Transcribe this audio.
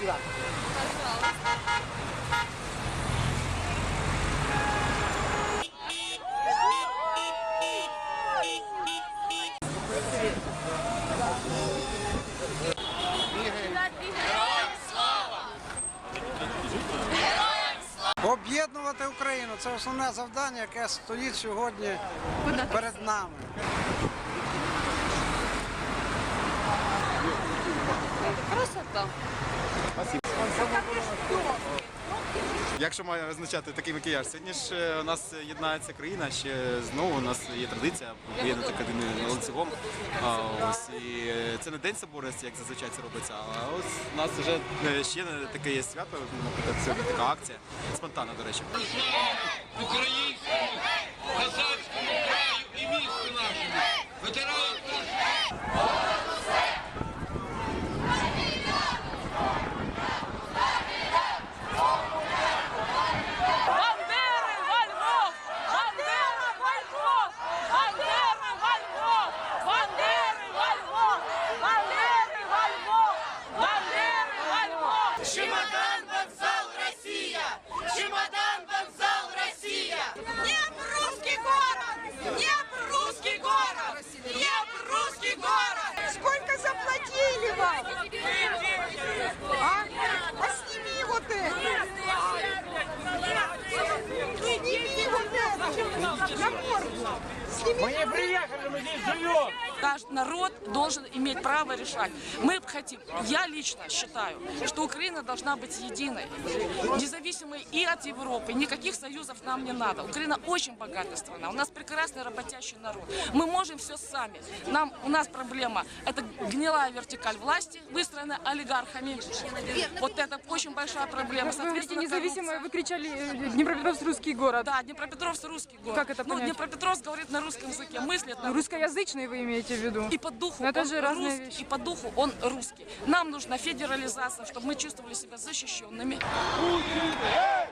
Спасибо. Об'єднувати Україну це основне завдання, яке стоїть сьогодні перед нами. Красота. Якщо має означати такий макіяж, сьогодні ж е, у нас єднається країна, ще знову у нас є традиція поєднати країни ланцюгом. Ось і е, це не день соборності, як зазвичай це робиться. А ось у нас вже е, ще таке є свято, наприклад, сьогодні така акція спонтанна, до речі. українському, Днепр, русский город! Днепр, русский город! Днепр, русский город! Сколько заплатили вам? А? А сними вот это! Сними вот это! На морду! Мы не приехали, мы здесь живем. Каждый народ должен иметь право решать. Мы хотим, я лично считаю, что Украина должна быть единой, независимой и от Европы. Никаких союзов нам не надо. Украина очень богатая страна. У нас прекрасный работящий народ. Мы можем все сами. Нам, у нас проблема – это гнилая вертикаль власти, выстроенная олигархами. Вот это очень большая проблема. Вы говорите независимое, вы кричали э, Днепропетровск русский город. Да, Днепропетровск русский город. Как это Ну, понять? Днепропетровск говорит на русском языке, мыслит на Русскоязычный вы имеете в виду? И по духу Но это он же разные русский, вещи. и по духу он русский. Нам нужна федерализация, чтобы мы чувствовали себя защищенными. Путін! Гей!